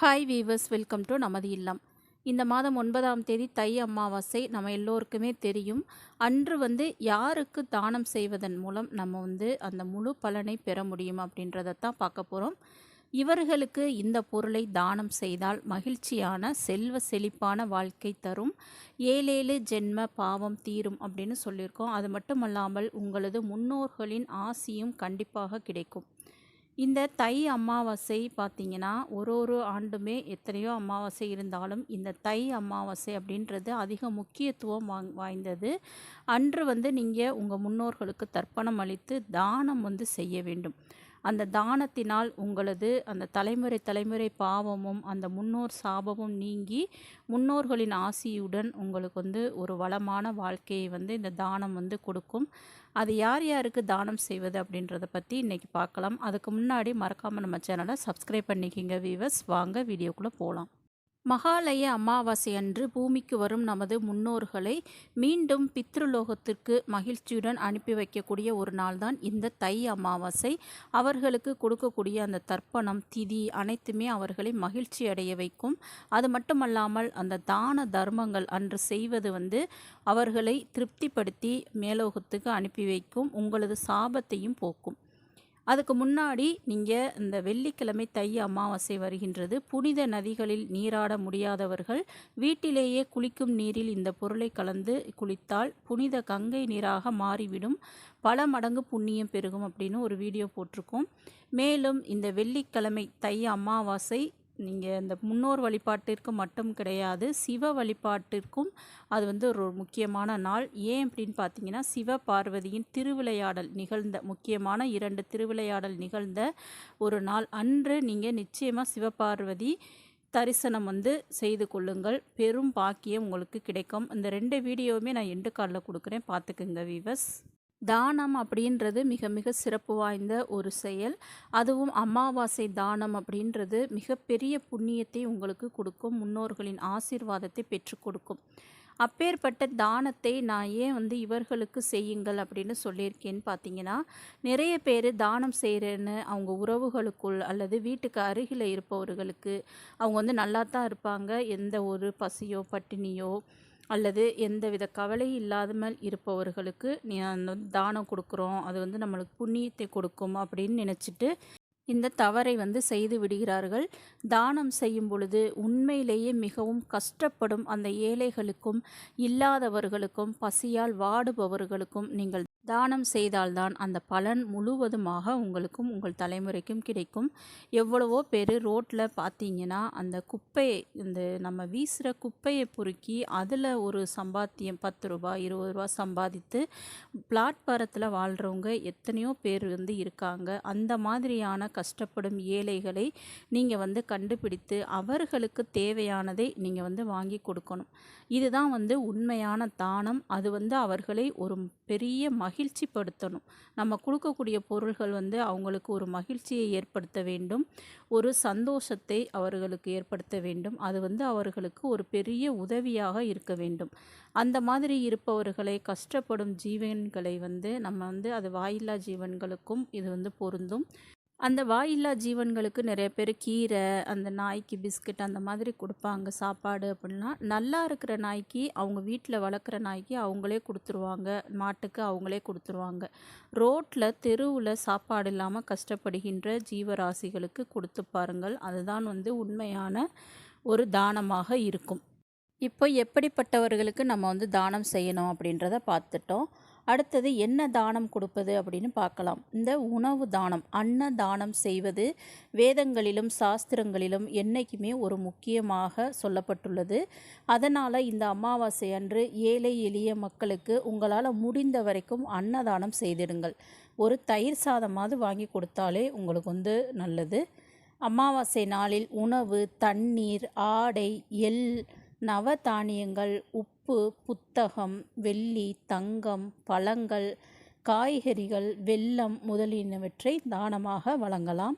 Hi viewers welcome to நமது இல்லம் இந்த மாதம் ஒன்பதாம் தேதி தை அமாவாசை நம்ம எல்லோருக்குமே தெரியும். அன்று வந்து யாருக்கு தானம் செய்வதன் மூலம் நம்ம வந்து அந்த முழு பலனை பெற முடியும் அப்படின்றதைத்தான் பார்க்க போகிறோம் இவர்களுக்கு இந்த பொருளை தானம் செய்தால் மகிழ்ச்சியான செல்வ செழிப்பான வாழ்க்கை தரும். ஏழேழு ஜென்ம பாவம் தீரும் அப்படின்னு சொல்லியிருக்கோம். அது மட்டுமல்லாமல் உங்களது முன்னோர்களின் ஆசியும் கண்டிப்பாக கிடைக்கும். இந்த தை அமாவாசை பார்த்திங்கன்னா ஒரு ஒரு ஆண்டுமே எத்தனையோ அமாவாசை இருந்தாலும் இந்த தை அமாவாசை அப்படின்றது அதிக முக்கியத்துவம் வாங் வாய்ந்தது. அன்று வந்து நீங்கள் உங்கள் முன்னோர்களுக்கு தர்ப்பணம் அளித்து தானம் வந்து செய்ய வேண்டும். அந்த தானத்தினால் உங்களது அந்த தலைமுறை தலைமுறை பாவமும் அந்த முன்னோர் சாபமும் நீங்கி முன்னோர்களின் ஆசியுடன் உங்களுக்கு வந்து ஒரு வளமான வாழ்க்கையை வந்து இந்த தானம் வந்து கொடுக்கும். அது யார் யாருக்கு தானம் செய்வது அப்படின்றத பற்றி இன்றைக்கி பார்க்கலாம். அதுக்கு முன்னாடி மறக்காமல் நம்ம சேனலை சப்ஸ்கிரைப் பண்ணிக்கிங்க வீவர்ஸ் வாங்க வீடியோக்குள்ளே போகலாம் மகாலய அமாவாசை அன்று பூமிக்கு வரும் நமது முன்னோர்களை மீண்டும் பித்ருலோகத்திற்கு மகிழ்ச்சியுடன் அனுப்பி வைக்கக்கூடிய ஒரு நாள்தான் இந்த தை அமாவாசை. அவர்களுக்கு கொடுக்கக்கூடிய அந்த தர்ப்பணம் திதி அனைத்துமே அவர்களை மகிழ்ச்சி அடைய வைக்கும். அது மட்டுமல்லாமல் அந்த தான தர்மங்கள் அன்று செய்வது வந்து அவர்களை திருப்திப்படுத்தி மேலோகத்துக்கு அனுப்பி வைக்கும். உங்களது சாபத்தையும் போக்கும். அதுக்கு முன்னாடி நீங்கள் இந்த வெள்ளிக்கிழமை தை அமாவாசை வருகின்றது. புனித நதிகளில் நீராட முடியாதவர்கள் வீட்டிலேயே குளிக்கும் நீரில் இந்த பொருளை கலந்து குளித்தால் புனித கங்கை நீராக மாறிவிடும். பல மடங்கு புண்ணியம் பெருகும் அப்படின்னு ஒரு வீடியோ போட்டிருக்கோம். மேலும் இந்த வெள்ளிக்கிழமை தை அமாவாசை நீங்கள் இந்த முன்னோர் வழிபாட்டிற்கு மட்டும் கிடையாது சிவ வழிபாட்டிற்கும் அது வந்து ஒரு முக்கியமான நாள். ஏன் அப்படின்னு பார்த்தீங்கன்னா சிவ பார்வதியின் திருவிளையாடல் நிகழ்ந்த முக்கியமான இரண்டு திருவிளையாடல் நிகழ்ந்த ஒரு நாள். அன்று நீங்கள் நிச்சயமாக சிவபார்வதி தரிசனம் வந்து செய்து கொள்ளுங்கள். பெரும் பாக்கியம் உங்களுக்கு கிடைக்கும். இந்த ரெண்டு வீடியோவுமே நான் எண்டு காலில் கொடுக்குறேன். பார்த்துக்குங்க வீவஸ் தானம் அப்படின்றது மிக மிக சிறப்பு வாய்ந்த ஒரு செயல். அதுவும் அமாவாசை தானம் அப்படின்றது மிகப்பெரிய புண்ணியத்தை உங்களுக்கு கொடுக்கும் முன்னோர்களின் ஆசீர்வாதத்தை பெற்று கொடுக்கும். அப்பேற்பட்ட தானத்தை நான் ஏன் வந்து இவர்களுக்கு செய்யுங்கள் அப்படின்னு சொல்லியிருக்கேன்னு பார்த்தீங்கன்னா நிறைய பேர் தானம் செய்கிறேன்னு அவங்க உறவுகளுக்குள் அல்லது வீட்டுக்கு அருகில் இருப்பவர்களுக்கு அவங்க வந்து நல்லா தான் இருப்பாங்க. எந்த ஒரு பசியோ பட்டினியோ அல்லது எந்தவித கவலை இல்லாமல் இருப்பவர்களுக்கு தானம் கொடுக்குறோம். அது வந்து நம்மளுக்கு புண்ணியத்தை கொடுக்கும் அப்படின்னு நினச்சிட்டு இந்த தவறை வந்து செய்து விடுகிறார்கள். தானம் செய்யும் பொழுது உண்மையிலேயே மிகவும் கஷ்டப்படும் அந்த ஏழைகளுக்கும் இல்லாதவர்களுக்கும் பசியால் வாடுபவர்களுக்கும் நீங்கள் தானம் செய்தால்தான் அந்த பலன் முழுவதுமாக உங்களுக்கும் உங்கள் தலைமுறைக்கும் கிடைக்கும். எவ்வளவோ பேர் ரோட்டில் பார்த்தீங்கன்னா அந்த குப்பையை இந்த நம்ம வீசுகிற குப்பையை பொறுக்கி அதில் ஒரு சம்பாத்தியம் பத்து ரூபா இருபது ரூபா சம்பாதித்து பிளாட்பாரத்தில் வாழ்கிறவங்க எத்தனையோ பேர் வந்து இருக்காங்க. அந்த மாதிரியான கஷ்டப்படும் ஏழைகளை நீங்கள் வந்து கண்டுபிடித்து அவர்களுக்கு தேவையானதை நீங்கள் வந்து வாங்கி கொடுக்கணும். இதுதான் வந்து உண்மையான தானம். அது வந்து அவர்களை ஒரு பெரிய மகிழ்ச்சிப்படுத்தணும். நம்ம கொடுக்கக்கூடிய பொருள்கள் வந்து அவங்களுக்கு ஒரு மகிழ்ச்சியை ஏற்படுத்த வேண்டும். ஒரு சந்தோஷத்தை அவர்களுக்கு ஏற்படுத்த வேண்டும். அது வந்து அவர்களுக்கு ஒரு பெரிய உதவியாக இருக்க வேண்டும். அந்த மாதிரி இருப்பவர்களை கஷ்டப்படும் ஜீவன்களை வந்து நம்ம வந்து அது வாயில்லா ஜீவன்களுக்கும் இது வந்து பொருந்தும். அந்த வாயில்லா ஜீவன்களுக்கு நிறைய பேர் கீரை அந்த நாய்க்கு பிஸ்கட் அந்த மாதிரி கொடுப்பாங்க. சாப்பாடு அப்படின்னா நல்லா இருக்கிற நாய்க்கு அவங்க வீட்டில் வளர்க்குற நாய்க்கு அவங்களே கொடுத்துருவாங்க. மாட்டுக்கு அவங்களே கொடுத்துருவாங்க. ரோட்டில் தெருவில் சாப்பாடு இல்லாமல் கஷ்டப்படுகின்ற ஜீவராசிகளுக்கு கொடுத்து பாருங்கள். அதுதான் வந்து உண்மையான ஒரு தானமாக இருக்கும். இப்போ எப்படிப்பட்டவர்களுக்கு நம்ம வந்து தானம் செய்யணும் அப்படின்றத பார்த்துட்டோம். அடுத்தது என்ன தானம் கொடுப்பது அப்படின்னு பார்க்கலாம். இந்த உணவு தானம் அன்ன தானம் செய்வது வேதங்களிலும் சாஸ்திரங்களிலும் என்றைக்குமே ஒரு முக்கியமாக சொல்லப்பட்டுள்ளது. அதனால் இந்த அமாவாசை அன்று ஏழை எளிய மக்களுக்கு உங்களால் முடிந்த வரைக்கும் அன்னதானம் செய்திடுங்கள். ஒரு தயிர் சாதமாவது வாங்கி கொடுத்தாலே உங்களுக்கு வந்து நல்லது. அமாவாசை நாளில் உணவு தண்ணீர் ஆடை எள் நவதானியங்கள் உப்பு புத்தகம் வெள்ளி தங்கம் பழங்கள் காய்கறிகள் வெல்லம் முதலியனவற்றை தானமாக வழங்கலாம்.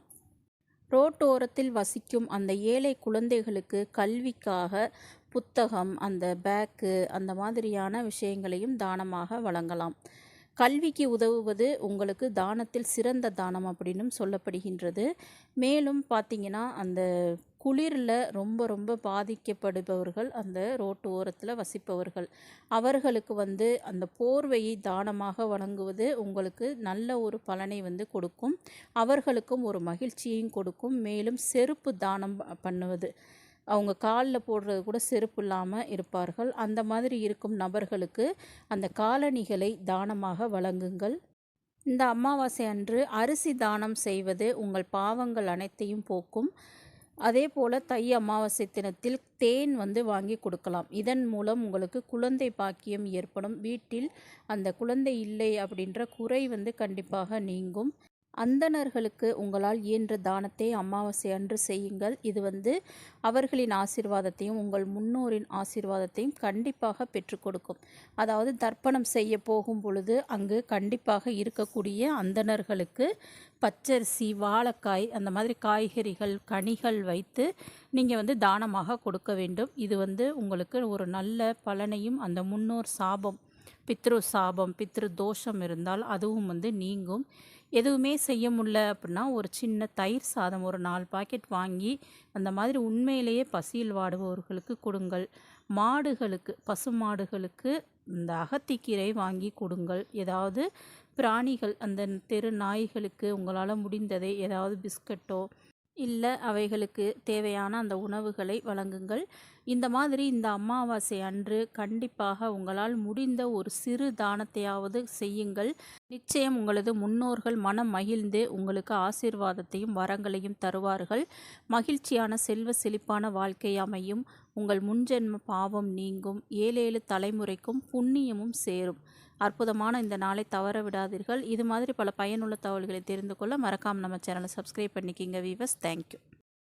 ரோட்டோரத்தில் வசிக்கும் அந்த ஏழை குழந்தைகளுக்கு கல்விக்காக புத்தகம் அந்த பேக்கு அந்த மாதிரியான விஷயங்களையும் தானமாக வழங்கலாம். கல்விக்கு உதவுவது உங்களுக்கு தானத்தில் சிறந்த தானம் அப்படின்னும் சொல்லப்படுகின்றது. மேலும் பார்த்திங்கன்னா அந்த குளிரில் ரொம்ப ரொம்ப பாதிக்கப்படுபவர்கள் அந்த ரோட்டு ஓரத்தில் வசிப்பவர்கள். அவர்களுக்கு வந்து அந்த போர்வையை தானமாக வழங்குவது உங்களுக்கு நல்ல ஒரு பலனை வந்து கொடுக்கும். அவர்களுக்கும் ஒரு மகிழ்ச்சியையும் கொடுக்கும். மேலும் செருப்பு தானம் பண்ணுவது. அவங்க காலில் போடுறது கூட செருப்பு இல்லாமல் இருப்பார்கள். அந்த மாதிரி இருக்கும் நபர்களுக்கு அந்த காலணிகளை தானமாக வழங்குங்கள். இந்த அமாவாசை அன்று அரிசி தானம் செய்வது உங்கள் பாவங்கள் அனைத்தையும் போக்கும். அதே போல் தை அமாவாசை தினத்தில் தேன் வந்து வாங்கி கொடுக்கலாம். இதன் மூலம் உங்களுக்கு குழந்தை பாக்கியம் ஏற்படும். வீட்டில் அந்த குழந்தை இல்லை அப்படின்ற குறை வந்து கண்டிப்பாக நீங்கும். அந்தணர்களுக்கு உங்களால் இயன்ற தானத்தை அமாவாசை அன்று செய்யுங்கள். இது வந்து அவர்களின் ஆசிர்வாதத்தையும் உங்கள் முன்னோரின் ஆசிர்வாதத்தையும் கண்டிப்பாக பெற்றுக் கொடுக்கும். அதாவது தர்ப்பணம் செய்ய போகும் பொழுது அங்கு கண்டிப்பாக இருக்கக்கூடிய அந்தணர்களுக்கு பச்சரிசி வாழைக்காய் அந்த மாதிரி காய்கறிகள் கனிகள் வைத்து நீங்கள் வந்து தானமாக கொடுக்க வேண்டும். இது வந்து உங்களுக்கு ஒரு நல்ல பலனையும் அந்த முன்னோர் சாபம் பித்ரு சாபம் பித்ரு தோஷம் இருந்தால் அதுவும் வந்து நீங்கும். எதுவுமே செய்ய முடில அப்படின்னா ஒரு சின்ன தயிர் சாதம் ஒரு நாலு பாக்கெட் வாங்கி அந்த மாதிரி உண்மையிலேயே பசியில் வாடுபவர்களுக்கு கொடுங்கள். மாடுகளுக்கு பசு மாடுகளுக்கு இந்த அகத்திக்கீரை வாங்கி கொடுங்கள். ஏதாவது பிராணிகள் அந்த தெரு நாய்களுக்கு உங்களால் முடிந்ததை ஏதாவது பிஸ்கட்டோ இல்லை அவைகளுக்கு தேவையான அந்த உணவுகளை வழங்குங்கள். இந்த மாதிரி இந்த அமாவாசை அன்று கண்டிப்பாக உங்களால் முடிந்த ஒரு சிறு தானத்தையாவது செய்யுங்கள். நிச்சயம் உங்களது முன்னோர்கள் மனம் மகிழ்ந்து உங்களுக்கு ஆசீர்வாதத்தையும் வரங்களையும் தருவார்கள். மகிழ்ச்சியான செல்வ செழிப்பான வாழ்க்கை அமையும். உங்கள் முன்ஜென்ம பாவம் நீங்கும். ஏழேழு தலைமுறைக்கும் புண்ணியமும் சேரும். அற்புதமான இந்த நாளை தவற விடாதீர்கள். இது மாதிரி பல பயனுள்ள தகவல்களை தெரிந்து கொள்ள மறக்காமல் நம்ம சேனலை சப்ஸ்கிரைப் பண்ணிக்கிங்க வீவர்ஸ் தேங்க்யூ